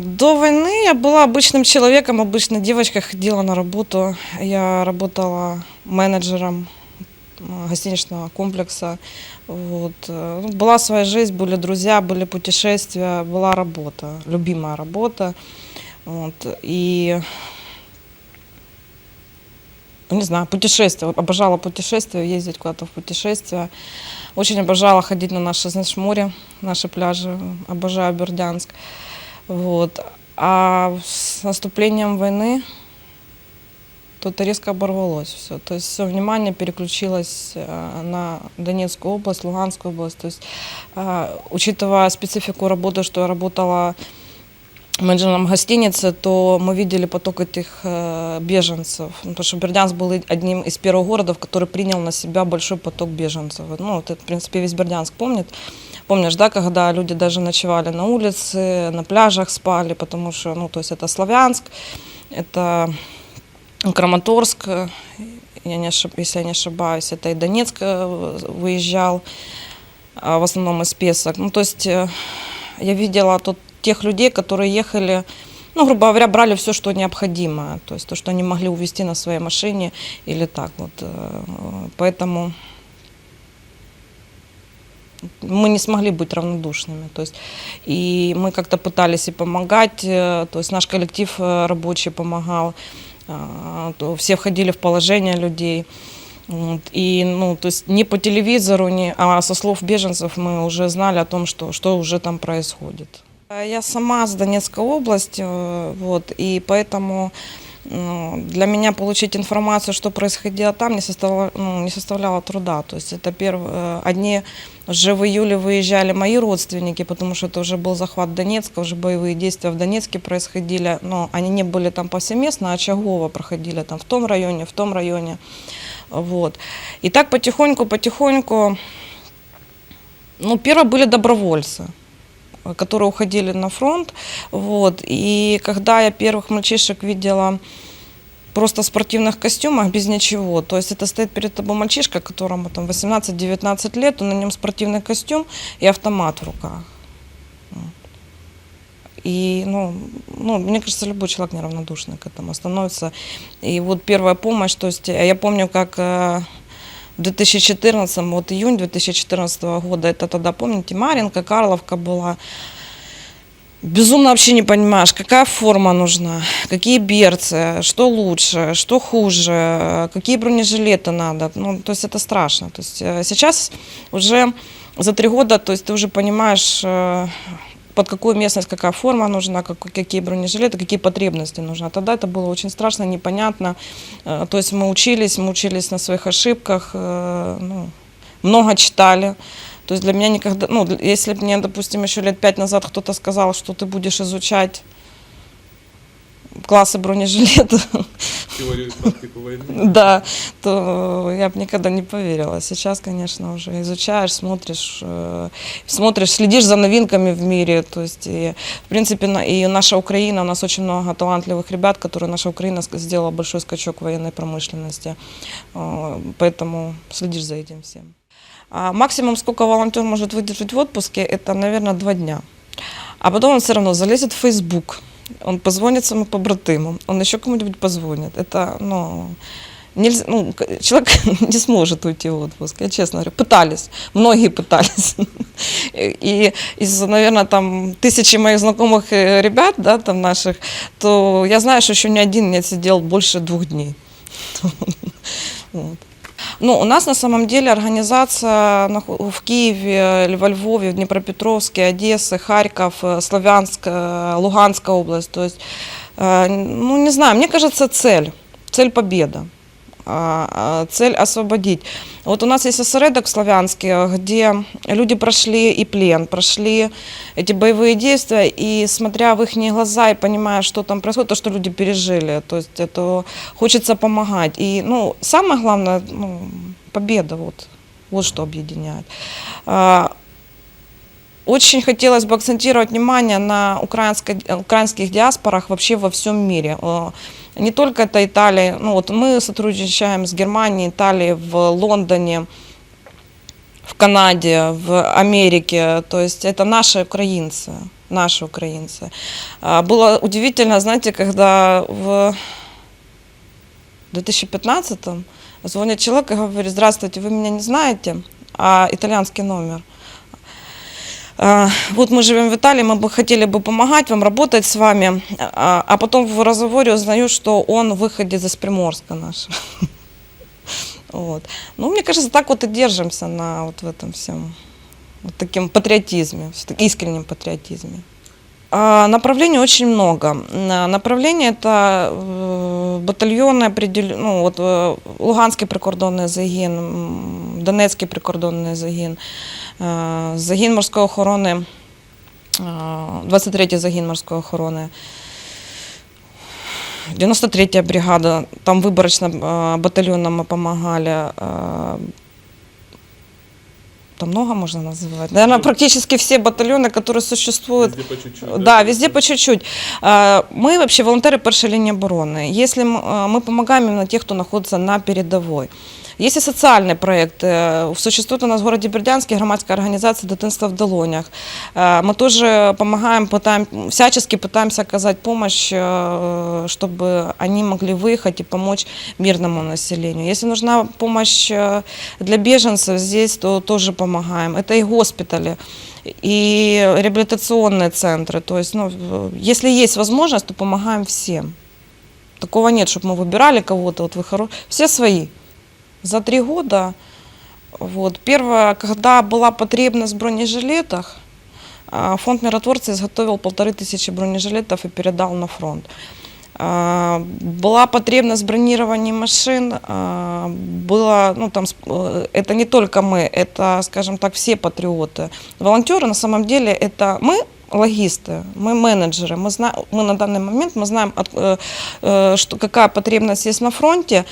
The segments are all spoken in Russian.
До войны я была обычным человеком, обычной девочкой, ходила на работу. Я работала менеджером гостиничного комплекса. Вот. э, ну, Была своя жизнь, были друзья, были путешествия, была работа, любимая работа. Вот. И ну, не знаю, путешествия. Обожала путешествия, ездить куда-то в путешествия. Очень обожала ходить на наше, знаешь, море, наши пляжи. Обожаю Бердянск. Вот. А с наступлением войны тут резко оборвалось все. То есть все внимание переключилось э, на Донецкую область, Луганскую область. То есть, э, учитывая специфику работы, что я работала менеджером гостиницы, то мы видели поток этих э, беженцев. Ну, Потому что Бердянск был одним из первых городов, который принял на себя большой поток беженцев. Ну, это, в принципе, весь Бердянск помнит. Помнишь, да, когда люди даже ночевали на улице, на пляжах спали, потому что, ну, то есть это Славянск, это Краматорск, я не ошиб- если я не ошибаюсь, это и Донецк э, выезжал, а в основном из Песок. Ну, то есть э, я видела тут тех людей, которые ехали, ну, грубо говоря, брали все, что необходимо, то есть то, что они могли увезти на своей машине или так вот. э, Поэтому мы не смогли быть равнодушными. То есть, и мы как-то пытались и помогать, э, то есть наш коллектив э, рабочий помогал, то все входили в положение людей. И, ну, то есть не по телевизору, не, а со слов беженцев мы уже знали о том, что, что уже там происходит. Я сама с Донецкой области, э, вот, и поэтому для меня получить информацию, что происходило там, не составляло, ну, не составляло труда. То есть это перв... одни уже в июле выезжали мои родственники, потому что это уже был захват Донецка, уже боевые действия в Донецке происходили, но они не были там повсеместно, а очагово проходили там в том районе, в том районе. Вот. И так потихоньку, потихоньку, ну, первые были добровольцы которые уходили на фронт. Вот. И когда я первых мальчишек видела просто в спортивных костюмах, без ничего, то есть это стоит перед тобой мальчишка, которому там 18-19 лет, он на нем спортивный костюм и автомат в руках. И, ну, ну, мне кажется, любой человек неравнодушный к этому становится. И вот первая помощь, то есть я помню, как э, в 2014, вот июнь 2014 года, это тогда, помните, Маринка, Карловка была. Безумно вообще не понимаешь, какая форма нужна, какие берцы, что лучше, что хуже, какие бронежилеты надо. Ну, то есть это страшно. То есть э, сейчас уже за три года, то есть ты уже понимаешь, э, под какую местность какая форма нужна, как- какие бронежилеты, какие потребности нужны. А тогда это было очень страшно, непонятно. Э, То есть мы учились, мы учились на своих ошибках, ну, много читали. То есть для меня никогда, ну, если бы мне, допустим, еще лет пять назад кто-то сказал, что ты будешь изучать классы бронежилета, Теорию практику войны. да, то я бы никогда не поверила. Сейчас, конечно, уже изучаешь, смотришь, э, смотришь, следишь за новинками в мире. То есть, и, в принципе, и наша Украина, у нас очень много талантливых ребят, которые наша Украина сделала большой скачок в военной промышленности. Э, Поэтому следишь за этим всем. А максимум, сколько волонтер может выдержать в отпуске, это, наверное, два дня. А потом он все равно залезет в Facebook, он позвонит своему побратиму, он еще кому-нибудь позвонит. Это, ну, нельзя, ну, человек не сможет уйти в отпуск, я честно говорю. Пытались, многие пытались. И из, наверное, там тысячи моих знакомых э, ребят, да, там наших, то я знаю, что еще ни один не отсидел больше двух дней. Вот. Ну, у нас на самом деле организация в Киеве, во Львове, в Днепропетровске, Одессе, Харьков, э, Славянск, э, Луганская область. То есть, э, ну, не знаю, мне кажется, цель, цель победа. А, а, цель освободить. Вот у нас есть осередок в Славянске, где люди прошли и плен, прошли эти боевые действия, и смотря в их глаза и понимая, что там происходит, то, что люди пережили, то есть это хочется помогать. И, ну, самое главное, ну, победа, вот, вот что объединяет. А, Очень хотелось бы акцентировать внимание на украинско- украинских диаспорах вообще во всем мире. Не только это Италия, ну вот мы сотрудничаем с Германией, Италией, в Лондоне, в Канаде, в Америке. То есть это наши украинцы. наши украинцы. А, Было удивительно, знаете, когда в 2015-м звонит человек и говорит, здравствуйте, вы меня не знаете, а итальянский номер. А, Вот мы живем в Италии, мы бы хотели бы помогать вам, работать с вами, а а потом в разговоре узнаю, что он выходит из Приморска наш. Вот. Ну, мне кажется, так вот и держимся на вот в этом всем вот таким патриотизме, искреннем патриотизме. А, Направлений очень много. На- Направление это э, батальйони определю, ну, от, е, Луганський прикордонний загін, м, Донецький прикордонний загін, е, загін морської охорони, е, 23-й загін морської охорони, 93-я бригада, там выборочно э, батальонам мы помогали. э, Там много можно называть. Наверное, практически все батальоны, которые существуют. Везде по чуть-чуть. Да, везде по чуть-чуть. А, Мы вообще волонтеры первой линии обороны. Если м- а, мы помогаем именно тех, кто находится на передовой. Есть и социальный проект. Существует у нас в городе Бердянске громадская организация «Дитинство в долонях». Мы тоже помогаем, пытаем, всячески пытаемся оказать помощь, чтобы они могли выехать и помочь мирному населению. Если нужна помощь для беженцев здесь, то тоже помогаем. Это и госпитали, и реабилитационные центры. То есть, ну, если есть возможность, то помогаем всем. Такого нет, чтобы мы выбирали кого-то, вот вы хоро... Все свои. За три года, вот, первое, когда была потребность в бронежилетах, а, фонд миротворца изготовил полторы тысячи бронежилетов и передал на фронт. А, Была потребность в бронировании машин, а, было, ну, там, э, это не только мы, это, скажем так, все патриоты. Волонтеры, на самом деле, это мы, логисты, мы менеджеры, мы, зна- мы на данный момент мы знаем, от- э, э, что, какая потребность есть на фронте,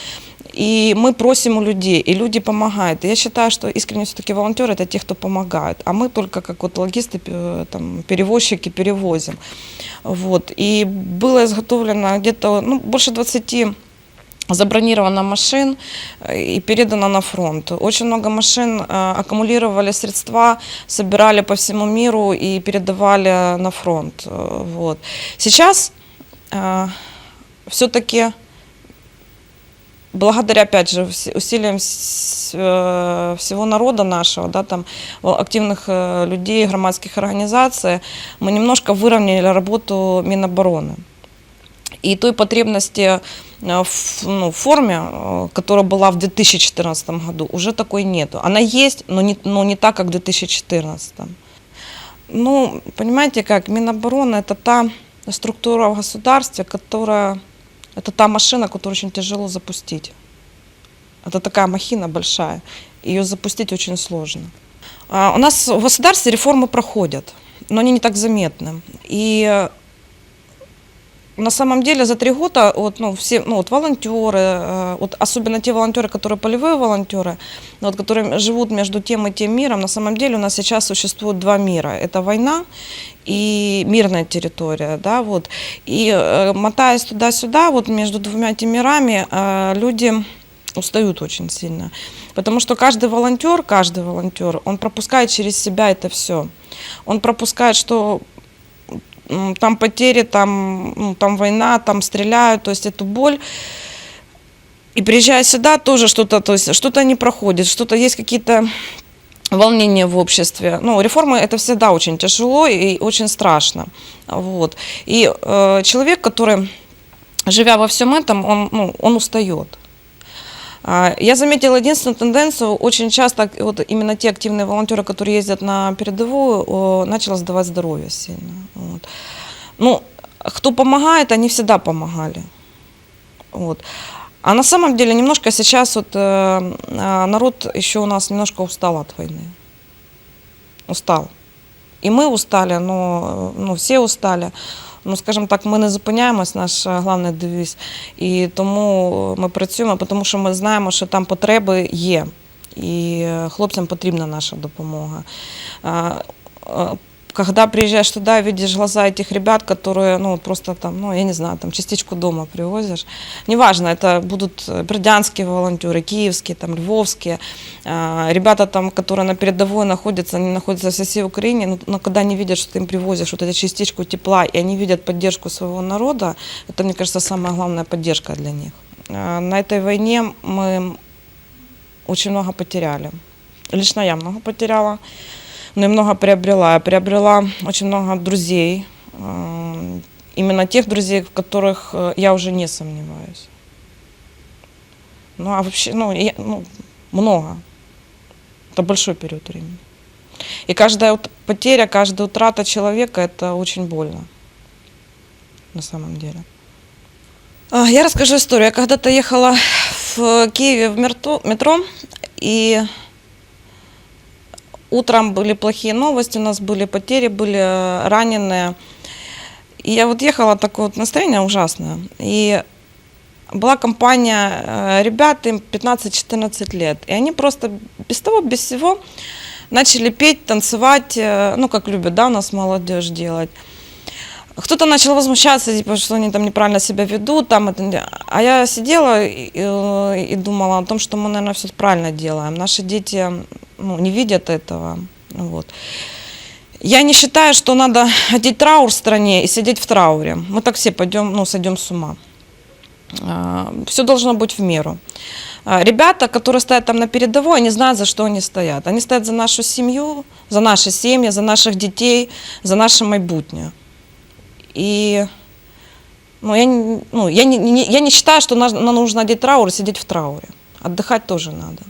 и мы просим у людей, и люди помогают. И я считаю, что искренне все-таки волонтеры это те, кто помогает, а мы только как вот логисты, там, перевозчики перевозим. Вот. И было изготовлено где-то ну, больше 20 забронировано машин э, и передано на фронт. Очень много машин э, аккумулировали средства, собирали по всему миру и передавали на фронт. Э, Вот. Сейчас все-таки благодаря, опять же, усилиям всего народа нашего, да, там, активных людей, громадских организаций, мы немножко выровняли работу Минобороны. И той потребности э, в, ну, форме, э, которая была в 2014 году, уже такой нету. Она есть, но не, но не так, как в 2014. Ну, понимаете как, Минобороны – это та структура в государстве, которая, это та машина, которую очень тяжело запустить. Это такая махина большая, ее запустить очень сложно. А, У нас в государстве реформы проходят, но они не так заметны. И на самом деле за три года вот, ну, все, ну, вот волонтеры, э, вот особенно те волонтеры, которые полевые волонтеры, ну, вот, которые живут между тем и тем миром, на самом деле у нас сейчас существует два мира. Это война и мирная территория. Да, вот. И э, мотаясь туда-сюда, вот между двумя этими мирами, э, люди устают очень сильно. Потому что каждый волонтер, каждый волонтер, он пропускает через себя это все. Он пропускает, что там потери, там, ну, там война, там стреляют, то есть эту боль. И приезжая сюда, тоже что-то, то есть что-то не проходит, что-то есть какие-то волнения в обществе. Ну, реформы это всегда очень тяжело и очень страшно. Вот. И э, человек, который, живя во всем этом, он, ну, он устает. А, Я заметила единственную тенденцию, очень часто вот именно те активные волонтеры, которые ездят на передовую, начало сдавать здоровье сильно. Вот. Ну, кто помогает, они всегда помогали. Вот. А на самом деле немножко сейчас вот э, э, народ еще у нас немножко устал от войны. Устал. І ми устали, ну, ну всі устали. Ну, скажімо так, ми не зупиняємось, наш е, головний девіз. І тому ми працюємо, тому що ми знаємо, що там потреби є. І е, хлопцям потрібна наша допомога. Когда приезжаешь туда, видишь глаза этих ребят, которые, ну, просто там, ну, я не знаю, там частичку дома привозишь. Неважно, это будут э, бердянские волонтеры, киевские, там, львовские. А, Ребята там, которые на передовой находятся, они находятся в всей Украине, но, но когда они видят, что ты им привозишь вот эту частичку тепла, и они видят поддержку своего народа, это, мне кажется, самая главная поддержка для них. А, На этой войне мы очень много потеряли. Лично я много потеряла, но и много приобрела. Я приобрела очень много друзей, э, именно тех друзей, в которых э, я уже не сомневаюсь. Ну, а вообще, ну, я- ну, много. Это большой период времени. И каждая потеря, каждая утрата человека, это очень больно. На самом деле. А, Я расскажу историю. Я когда-то ехала в Киеве в метро, и утром были плохие новости, у нас были потери, были э, раненые. И я вот ехала, такое вот настроение ужасное. И была компания э, ребят, им 15-14 лет. И они просто без того, без всего начали петь, танцевать, э, ну, как любят, да, у нас молодежь делать. Кто-то начал возмущаться, типа, что они там неправильно себя ведут, там это, а я сидела и- и думала о том, что мы, наверное, все правильно делаем. Наши дети ну, не видят этого. Вот. Я не считаю, что надо одеть траур в стране и сидеть в трауре. Мы так все пойдем, ну, сойдем с ума. Все должно быть в меру. А, Ребята, которые стоят там на передовой, они знают, за что они стоят. Они стоят за нашу семью, за наши семьи, за наших детей, за наше майбутнє. И ну, я, ну, я, не, не- я не считаю, что нам нужно одеть траур и сидеть в трауре. Отдыхать тоже надо.